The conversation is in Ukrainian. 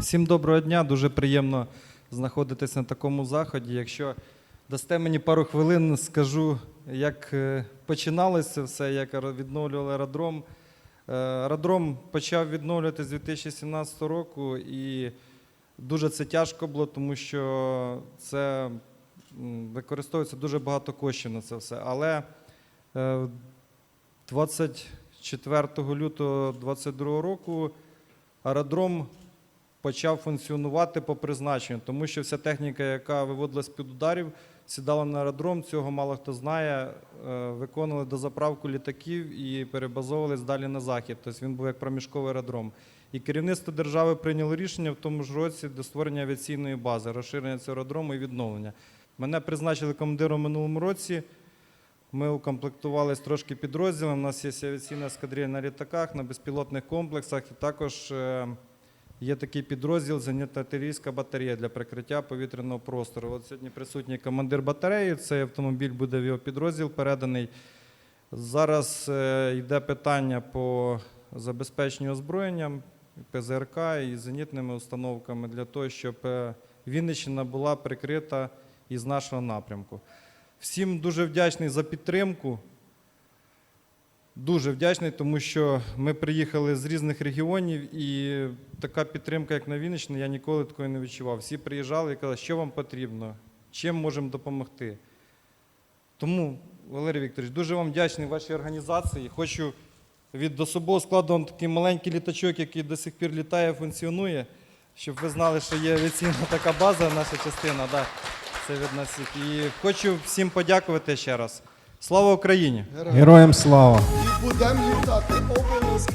Всім доброго дня. Дуже приємно знаходитись на такому заході. Якщо дасте мені пару хвилин, скажу, як е, починалося все, як відновлювали аеродром. Е, Аеродром почав відновлювати з 2017 року, і дуже це тяжко було, тому що це використовується дуже багато коштів на це все. Але е, 24 лютого 2022 року аеродром почав функціонувати по призначенню, тому що вся техніка, яка виводилась під ударів, сідала на аеродром. Цього мало хто знає. е, Виконували дозаправку літаків і перебазовувались далі на захід. Тобто він був як проміжковий аеродром. І керівництво держави прийняло рішення в тому ж році до створення авіаційної бази, розширення цього аеродрому і відновлення. Мене призначили командиром минулому році. Ми укомплектувалися трошки підрозділом. У нас є авіаційна ескадрилья на літаках, на безпілотних комплексах, і також е, є такий підрозділ зенітно-артилерійська батарея для прикриття повітряного простору. От сьогодні присутній командир батареї. Цей автомобіль буде в його підрозділ переданий. Зараз е, йде питання по забезпеченню озброєнням, ПЗРК і зенітними установками для того, щоб е, Вінниччина була прикрита із нашого напрямку. Всім дуже вдячний за підтримку. Дуже вдячний, тому що ми приїхали з різних регіонів, і така підтримка, як на Вінниччині, я ніколи такої не відчував. Всі приїжджали і казали, що вам потрібно, чим можемо допомогти. Тому, Валерій Вікторович, дуже вам вдячний вашій організації. Хочу від особового складу вам такий маленький літачок, який до сих пір літає, функціонує, щоб ви знали, що є авіаційна така база, наша частина. Да, це від нас. І хочу всім подякувати ще раз. Слава Україні! Героям слава! Bu demli tatlı obelisk.